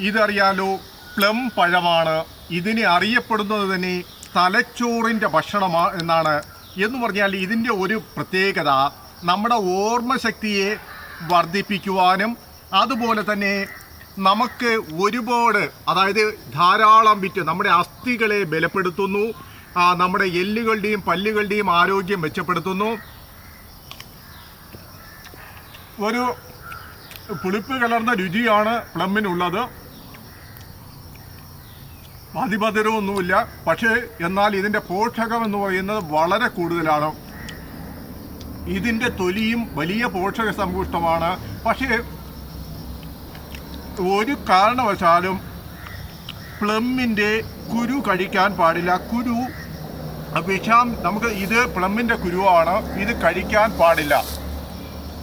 ഇതറിയാലോ plum പഴമാണ്. ഇതിനെ അറിയപ്പെടുന്നത് തന്നെ തലച്ചോറിന്റെ ഭക്ഷണമാ എന്നാണ്. എന്ന് പറഞ്ഞാൽ ഇതിന്റെ ഒരു പ്രത്യേകത നമ്മുടെ ഓർമ്മശക്തിയെ വർദ്ധിപ്പിക്കുവാനും അതുപോലെ തന്നെ നമുക്ക് ഒരുപാട് അതായത് ധാരാളം വിറ്റ് നമ്മുടെ അസ്ഥികളെ ബലപ്പെടുത്തുന്നു. നമ്മുടെ എല്ലുകളുടെയും പല്ലുകളുടെയും ആരോഗ്യം മെച്ചപ്പെടുത്തുന്നു. ഒരു പുളിപ്പ് കലർന്ന രുചിയാണ് പ്ലമ്മിനുള്ളത്. അതിമധുരമൊന്നുമില്ല പക്ഷേ എന്നാൽ ഇതിന്റെ പോഷകം എന്ന് പറയുന്നത് വളരെ കൂടുതലാണ്. ഇതിന്റെ തൊലിയും വലിയ പോഷക സമ്പുഷ്ടമാണ്. പക്ഷേ ഒരു കാരണവശാലും പ്ലമ്മിന്റെ കുരു കഴിക്കാൻ പാടില്ല. കുരു വിഷാം നമുക്ക് ഇത് പ്ലമ്മിന്റെ കുരുവാണ്. ഇത് കഴിക്കാൻ പാടില്ല.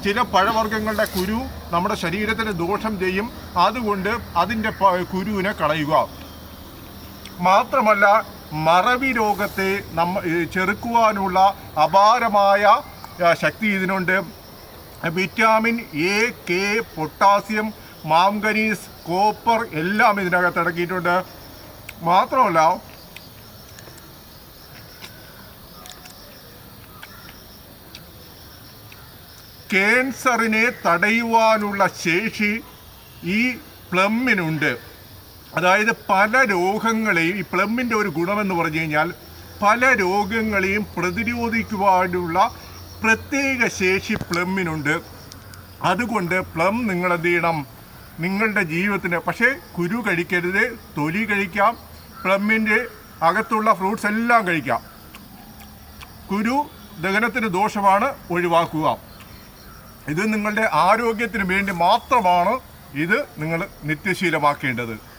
ചില പഴവർഗങ്ങളുടെ കുരു നമ്മുടെ ശരീരത്തിന് ദോഷം ചെയ്യും. അതുകൊണ്ട് അതിന്റെ കുരുവിനെ കളയുക. മാത്രമല്ല മറവി രോഗത്തെ നമ്മ ചെറുക്കുവാനുള്ള അപാരമായ ശക്തി ഇതിനുണ്ട്. Vitamin A K potassium manganese copper എല്ലാം ഇതിനകത്ത് അടക്കിയിട്ടുണ്ട്. മാത്രമല്ല ക്യാൻസറിനെ തടയുവാനുള്ള ശേഷി ഈ പ്ലമ്മിനുണ്ട്. അതായത് പല രോഗങ്ങളെയും ഈ പ്ലമ്മിന്റെ ഒരു ഗുണമെന്ന് പറഞ്ഞു കഴിഞ്ഞാൽ പല രോഗങ്ങളെയും പ്രതിരോധിക്കുവാനുള്ള പ്രത്യേക ശേഷി പ്ലമ്മിനുണ്ട്. അതുകൊണ്ട് പ്ലം നിങ്ങളെന്ത് ചെയ്യണം? നിങ്ങളുടെ ജീവിതത്തിന് പക്ഷേ കുരു കഴിക്കരുത് തൊലി കഴിക്കാം പ്ലമ്മിന്റെ അകത്തുള്ള ഫ്രൂട്ട്സ് എല്ലാം കഴിക്കാം. കുരു ദഹനത്തിന് ദോഷമാണ് ഒഴിവാക്കുക. ഇത് നിങ്ങളുടെ ആരോഗ്യത്തിന് വേണ്ടി മാത്രമാണ് ഇത് നിങ്ങൾ നിത്യശീലമാക്കേണ്ടത്.